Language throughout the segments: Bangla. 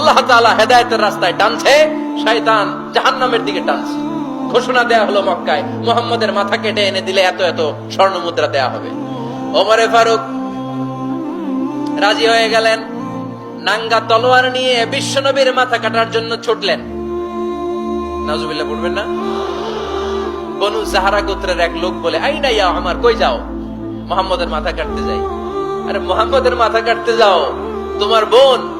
আল্লাহ তাআলা হেদায়েতের রাস্তায় টানছে, শয়তান জাহান্নামের দিকে টানছে। ঘোষণা দেয়া হলো মক্কায়, মোহাম্মদের মাথা কেটে এনে দিলে এত এত স্বর্ণ মুদ্রা দেয়া হবে। ওমরে ফারুক রাজি হয়ে গেলেন, নাঙ্গা তলোয়ার নিয়ে বিশ্বনবীর মাথা কাটার জন্য ছুটলেন। নাজুবিল্লাহ পড়বেন না? বনু জাহারা গোত্রের এক লোক বলে আই না ইয়া আমার, কই যাও? মোহাম্মদের মাথা কাটতে যাই। আরে, মোহাম্মদের মাথা কাটতে যাও? তোমার বোন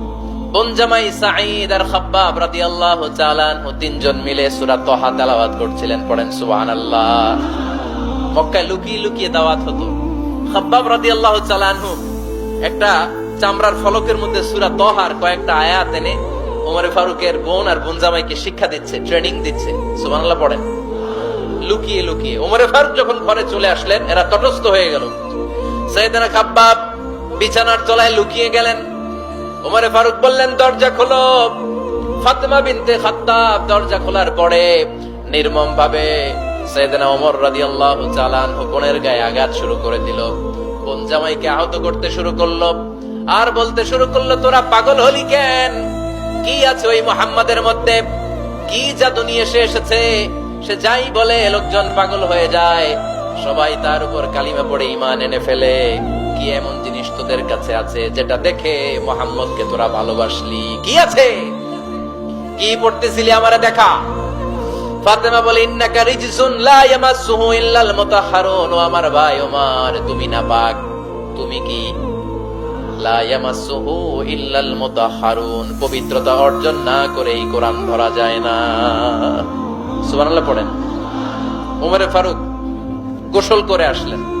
বোন জামাই সাঈদ আর খাব্বাব রাদিয়াল্লাহু তাআলা আনহু তিনজন মিলে সূরা তাহা তেলাওয়াত করছিলেন, পড়েন সুবহানাল্লাহ। মক্কায় লুকিয়ে লুকিয়ে দাওয়াত হতো। খাব্বাব রাদিয়াল্লাহু তাআলা আনহু একটা চামড়ার ফলকের মধ্যে সূরা তহার কয়েকটা আয়াত এনে ওমর ফারুকের বোন আর বোন জামাইকে শিক্ষা দিচ্ছে, ট্রেনিং দিচ্ছে। সুবহানাল্লাহ পড়েন। লুকিয়ে লুকিয়ে ওমরে ফারুক যখন ঘরে চলে আসলেন, এরা তটস্থ হয়ে গেল। সৈয়দনা খাব্বাব বিছানার তলায় লুকিয়ে গেলেন। ওমরে ফারুক বললেন, দরজা খোলো। ফাতেমা বিনতে খাত্তাব দরজা খোলার পরে নির্মম ভাবে সৈয়দনা ওমর রাদিয়াল্লাহু তাআলা বোনের গায়ে আঘাত শুরু করে দিল। বোন জামাইকে আহত করতে শুরু করল। আর বলতে শুরু করল, তোরা পাগল হলি কেন? কি আছে ওই মোহাম্মদের মধ্যে? কি জাদু নিয়ে সে এসেছে? সে যাই বলে লোকজন পাগল হয়ে যায়। সবাই তার উপর কালিমা পড়ে ইমান এনে ফেলে। কি এমন জিনিস তোদের কাছে আছে যেটা দেখে মোহাম্মদকে তোরা ভালোবাসলি? কি আছে? কি পড়তেছিলি আমারে দেখা? অর্জন না করে এই কোরআন ধরা যায় না। পড়েন। ওমরে ফারুক গোসল করে আসলেন।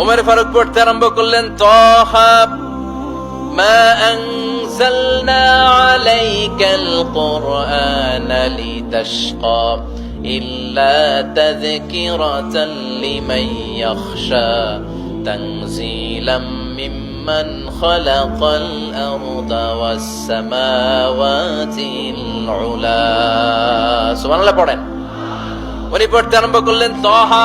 উমের ফারুক পড়তে আরম্ভ করলেন তহা ما أنزلنا عليك القرآن لتشقى إلا تذكرة لمن يخشى تنزيلا ممن خلق الأرض والسماوات العلا سبحان الله পড়েন উনি পড়তে আরম্ভ করলেন তহা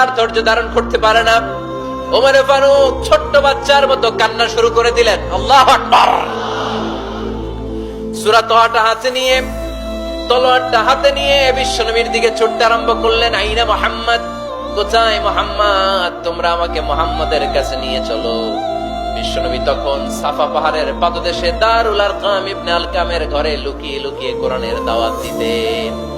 আর ধারণ করতে পারে না। ফারুক ছোট্ট বাচ্চার মতো কান্না শুরু করে দিলেন হাতে নিয়ে, তলোয়ারটা হাতে নিয়ে বিশ্বনবীর দিকে ছুটতে আরম্ভ করলেন, আইনা মোহাম্মদ, কোথায় মোহাম্মদ? তোমরা আমাকে মোহাম্মদের কাছে নিয়ে চলো। বিশ্বনবী তখন সাফা পাহাড়ের পাদদেশে দারুল আরকাম ইবনে আলকামের ঘরে লুকিয়ে লুকিয়ে কোরআনের দাওয়াত দিতেন।